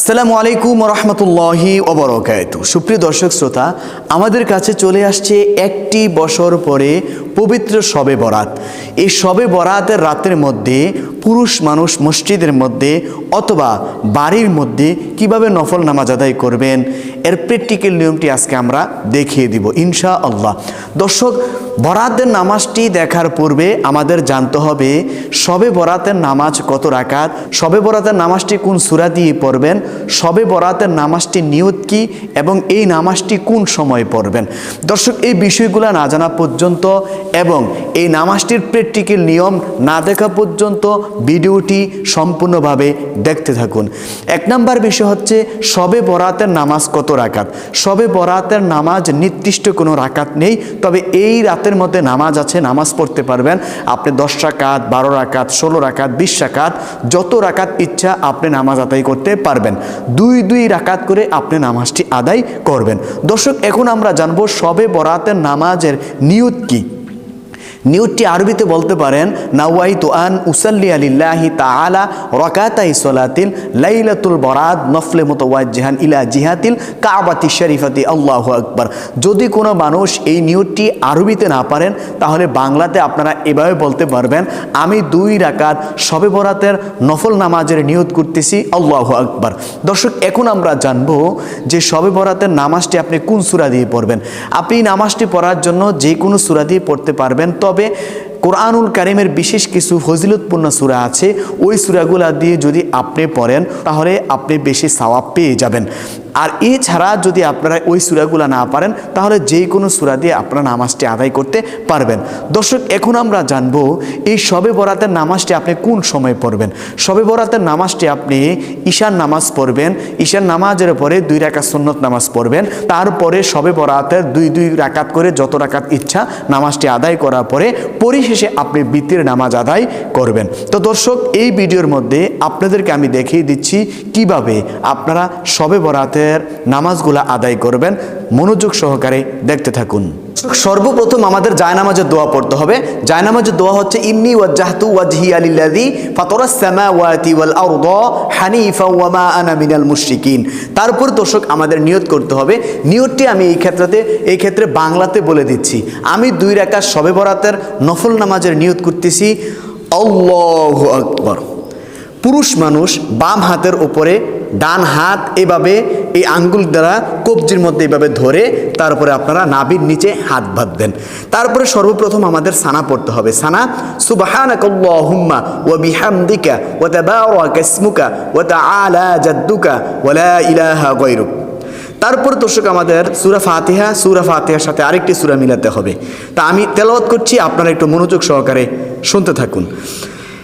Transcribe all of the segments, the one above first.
আসসালামু আলাইকুম রহমতুল্লাহি অবরকায়ত সুপ্রিয় দর্শক শ্রোতা, আমাদের কাছে চলে আসছে একটি বছর পরে পবিত্র শবে বরাত। এই শবে বরাতের রাতের মধ্যে পুরুষ মানুষ মসজিদের মধ্যে অথবা বাড়ির মধ্যে কীভাবে নফল নামাজ আদায় করবেন, এর প্র্যাকটিক্যাল নিয়মটি আজকে আমরা দেখিয়ে দিব ইনশা আল্লাহ দর্শক, বরাতের নামাজটি দেখার পূর্বে আমাদের জানতে হবে সবে বরাতের নামাজ কত রাকাত শবে বরাতের নামাজটি কোন সুরা দিয়ে পড়বেন, সবে বরাতের নামাজটি নিয়ত কি এবং এই নামাজটি কোন সময় পড়বেন। দর্শক, এই বিষয়গুলো না জানা পর্যন্ত এবং এই নামাজটির প্র্যাকটিক্যাল নিয়ম না দেখা পর্যন্ত ভিডিওটি সম্পূর্ণভাবে দেখতে থাকুন। এক নাম্বার বিষয় হচ্ছে, সবে বরাতের নামাজ কত রাকাত? সবে বরাতের নামাজ নির্দিষ্ট কোনো রাকাত নেই, তবে এই রাতের মধ্যে নামাজ আছে, নামাজ পড়তে পারবেন। আপনি দশ রাকাত, বারো রাকাত, ষোলো রাকাত, বিশ রাকাত, যত রাকাত ইচ্ছা আপনি নামাজ আদায় করতে পারবেন। দুই দুই রাকাত করে আপনি নামাজটি আদায় করবেন। দর্শক, এখন আমরা জানব সবে বরাতের নামাজের নিয়ত কী। নিয়তটি আরবিতে বলতে পারেন নাওয়াই তো আন উসাল্লি আলিল্লাহি তাআলা রকাতাই সলাতিল লাইলাতুল বরাদ নফলে মুতাওয়াজ্জিহান ইলা জিহাতিল কাবাতি শরীফাতি। আল্লাহু আকবার। যদি কোনো মানুষ এই নিয়তটি আরবিতে না পারেন, তাহলে বাংলাতে আপনারা এভাবে বলতে পারবেন, আমি দুই রাকাত শবে বরাতের নফল নামাজের নিয়ত করতেছি। আল্লাহু আকবার। দর্শক, এখন আমরা জানব যে শবে বরাতের নামাজটি আপনি কোন সূরা দিয়ে পড়বেন? আপনি নামাজটি পড়ার জন্য যে কোনো সূরা দিয়ে পড়তে পারবেন। তবে কোরআনুল কারিমের বিশেষ কিছু ফজিলতপূর্ণ সূরা আছে, ওই সূরাগুলা দিয়ে যদি আপনি পড়েন, তাহলে আপনি বেশি সওয়াব পেয়ে যাবেন। আর এছাড়া যদি আপনারা ওই সূরাগুলা না পারেন, তাহলে যে কোনো সূরা দিয়ে আপনারা নামাজটি আদায় করতে পারবেন। দর্শক, এখন আমরা জানব, এই শবে বরাতের নামাজটি আপনি কোন সময় পড়বেন? শবে বরাতের নামাজটি আপনি ঈশান নামাজ পড়বেন ঈশান নামাজের পরে দুই রাকাত সুন্নত নামাজ পড়বেন, তারপরে শবে বরাতের দুই দুই রাকাত করে যত রাকাত ইচ্ছা নামাজটি আদায় করার পরে পরিশেষে আপনি বৃত্তির নামাজ আদায় করবেন। তো দর্শক, এই ভিডিওর মধ্যে আপনাদেরকে আমি দেখিয়ে দিচ্ছি কীভাবে আপনারা সবে বরাতের নামাজগুলো আদায় করবেন। মনোযোগ সহকারে দেখতে থাকুন। সর্বপ্রথম আমাদের জায়নামাজের দোয়া পড়তে হবে। জায়নামাজের দোয়া হচ্ছে, ইন্নি ওয়াজ্জাহতু ওয়াজহি আলিল্লাযী ফাতারাস সামাওয়াতি ওয়াল আরদা হানিফা ওয়া মা আনা মিনাল মুশরিকিন। তারপর দর্শক আমাদের নিয়ত করতে হবে। নিয়তটি আমি এই ক্ষেত্রে এই ক্ষেত্রে বাংলাতে বলে দিচ্ছি। আমি দুই রাকাত শবে বরাতের নফল নামাজের নিয়ত করতেছি। আল্লাহু আকবার। পুরুষ মানুষ বাম হাতের উপরে ডান হাত এভাবে এই আঙ্গুল দ্বারা কবজির মধ্যে এভাবে ধরে তারপরে আপনারা নাবির নিচে হাত বাঁধবেন। তারপরে সর্বপ্রথম আমাদের সানা পড়তে হবে। সানা, সুবহানাকাল্লাহুম্মা ওয়া বিহামদিকা ওয়া তাবারাকা ইসমুকা ওয়া তাআলা জাদ্দুকা ওয়া লা ইলাহা গায়রুক। তারপর দর্শক আমাদের সুরা ফাতিহা, সুরা ফাতিহার সাথে আরেকটি সুরা মিলাতে হবে। তা আমি তেলাওয়াত করছি, আপনারা একটু মনোযোগ সহকারে শুনতে থাকুন।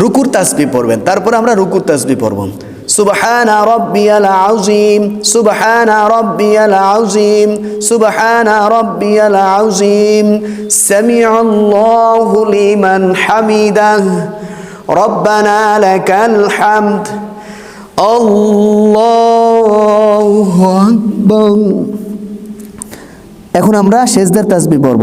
রুকুর তাসবি পড়বেন, তারপরে আমরা রুকুর তাসবি পড়ব। সুবহানা রব্বিয়াল আউজিম সুবহানা রব্বিয়াল আউজিম সুবহানা রব্বিয়াল আউজিম সামিআল্লাহু লিমান হামিদাহ, রব্বানা লাকাল হামদ। আল্লাহু আকবার। এখন আমরা সেজদার তাসবি পড়ব।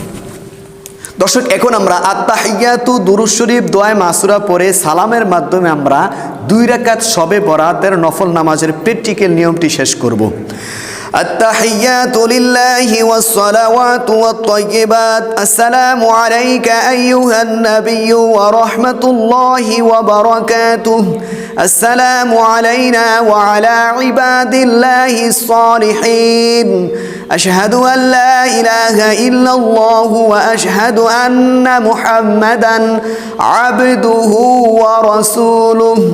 দর্শক, এখন আমরা আত্মাহিয়াতু দুরুজ শরীফ দোয়ায় মাসুরা পরে সালামের মাধ্যমে আমরা দুই রাকাত সবে বরাতের নফল নামাজের প্র্যাকটিক্যাল নিয়মটি শেষ করব। التحيات لله والصلوات والطيبات. السلام عليك أيها النبي ورحمة الله وبركاته. السلام علينا وعلى عباد الله الصالحين. أشهد أن لا إله إلا الله وأشهد أن محمدا عبده ورسوله.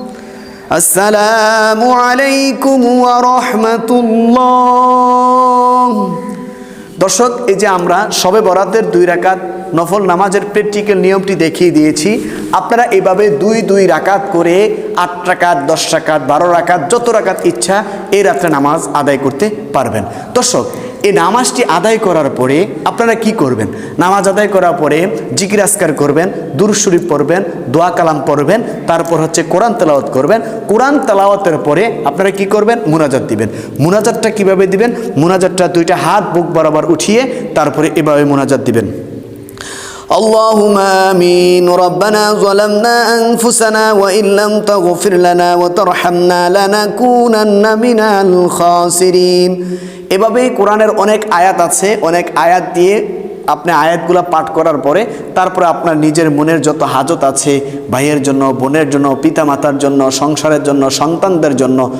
আসসালামু আলাইকুম ওয়া রাহমাতুল্লাহ। দর্শক, এই যে আমরা সবে বরাতের দুই রাকাত নফল নামাজের প্র্যাকটিক্যাল নিয়মটি দেখিয়ে দিয়েছি। আপনারা এভাবে দুই দুই রাকাত করে আট রাকাত, দশ রাকাত, বারো রাকাত, যত রাকাত ইচ্ছা এই রাত্রে নামাজ আদায় করতে পারবেন। দর্শক এই নামাজটি আদায় করার পরে আপনারা কি করবেন? নামাজ আদায় করার পরে জিকির আসকার করবেন দুরু শরীফ পড়বেন, দোয়া কালাম পড়বেন, তারপর হচ্ছে কোরআন তেলাওয়াত করবেন। কোরআন তেলাওয়াতের পরে আপনারা কি করবেন? মুনাজাত দিবেন। মুনাজাতটা কীভাবে দিবেন? মুনাজাতটা দুইটা হাত, বুক বরাবর উঠিয়ে তারপরে এভাবে মুনাজাত দিবেন। اللهم آمين ربنا ظلمنا أنفسنا وإن لم تغفر لنا وترحمنا لنكونن من الخاسرين এভাবেই কোরআনের অনেক আয়াত আছে অনেক আয়াত দিয়ে আপনি আয়াতগুলো পাঠ করার পরে তারপরে আপনার নিজের মনের যত হাজত আছে ভাইয়ের জন্য বোনের জন্য পিতামাতার জন্য সংসারের জন্য সন্তানদের জন্য আহ,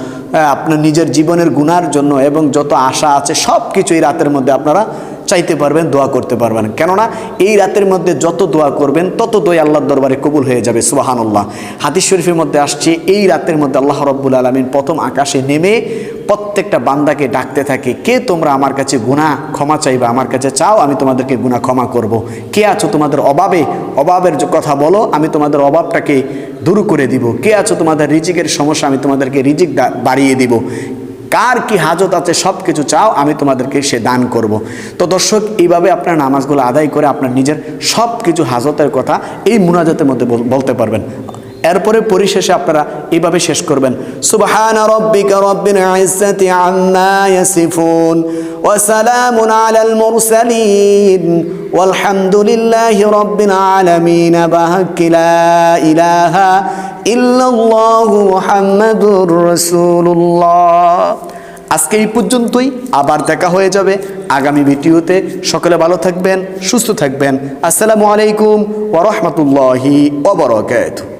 আপনার নিজের জীবনের গুনার জন্য এবং যত আশা আছে সব কিছু এই রাতের মধ্যে আপনারা চাইতে পারবেন, দোয়া করতে পারবেন। কেননা এই রাতের মধ্যে যত দোয়া করবেন, তত দোয়া আল্লাহর দরবারে কবুল হয়ে যাবে, সুবাহানুল্লাহ। হাদিস শরীফের মধ্যে আসছে, এই রাতের মধ্যে আল্লাহ রব্বুল আলমিন প্রথম আকাশে নেমে প্রত্যেকটা বান্দাকে ডাকতে থাকে, কে তোমরা আমার কাছে গুনাহ ক্ষমা চাইবে? আমার কাছে চাও, আমি তোমাদেরকে গুনাহ ক্ষমা করব। কে আছো তোমাদের অভাবে? অভাবের কথা বলো, আমি তোমাদের অভাবটাকে দূর করে দিব। কে আছো তোমাদের রিজিকের সমস্যা, আমি তোমাদেরকে রিজিক বাড়িয়ে দিব। কার কি হাজত আছে সব কিছু চাও, আমি তোমাদেরকে সে দান করব। তো দর্শক, এইভাবে আপনার নামাজগুলো আদায় করে আপনার নিজের সব কিছু হাজতের কথা এই মুনাজাতের মধ্যে বলতে পারবেন। এরপরে পরিশেষে আপনারা এইভাবে শেষ করবেন। সুবহান রব্বিকা রব্বিল ইজ্জাতি আম্মা ইয়াসিফুন ওয়া সালামুন ইলাহা ইল্লাল্লাহু আজকে এই পর্যন্তই, আবার দেখা হয়ে যাবে আগামী ভিডিওতে। সকলে ভালো থাকবেন, সুস্থ থাকবেন। আসসালামু আলাইকুম ওয়া রাহমাতুল্লাহি